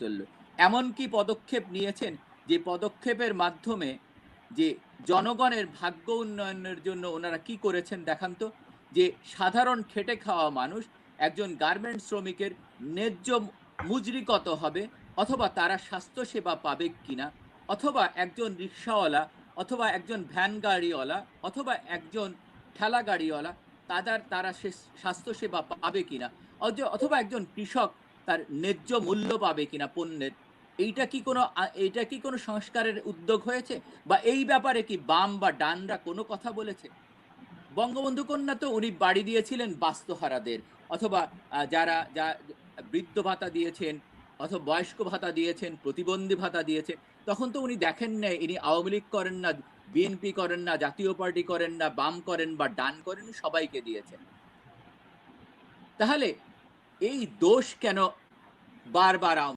চলল। এমন কি পদক্ষেপ নিয়েছেন যে পদক্ষেপের মাধ্যমে যে জনগণের ভাগ্য উন্নয়নের জন্য ওনারা কি করেছেন দেখান তো? যে সাধারণ খেটে খাওয়া মানুষ একজন গার্মেন্ট শ্রমিকের ন্যায্য মজুরি কত হবে অথবা তারা স্বাস্থ্যসেবা পাবে কিনা? অথবা একজন রিক্সাওয়ালা অথবা একজন ভ্যান গাড়িওয়ালা অথবা একজন ঠেলা গাড়িওয়ালা তাদের, তারা সে স্বাস্থ্যসেবা পাবে কিনা? অথ- অথবা একজন কৃষক তার ন্যায্য মূল্য পাবে কিনা পণ্যের, এইটা কি কোনো, এইটা কি কোনো সংস্কারের উদ্যোগ হয়েছে? বা এই ব্যাপারে কি বাম বা ডানরা কোনো কথা বলেছে? বঙ্গবন্ধু কন্যা তো উনি বাড়ি দিয়েছিলেন বাস্তুহারাদের, অথবা যারা, যা, বৃদ্ধ ভাতা দিয়েছেন, অথবা বয়স্ক ভাতা দিয়েছেন, প্রতিবন্ধী ভাতা দিয়েছেন তখন তো উনি দেখেন না ইনি আওয়ামী লীগ করেন না, বিএনপি করেন না, জাতীয় পার্টি করেন না, বাম করেন বা ডান করেন, সবাইকে দিয়েছেন। তাহলে এই দোষ কেন বারবার আওয়ামী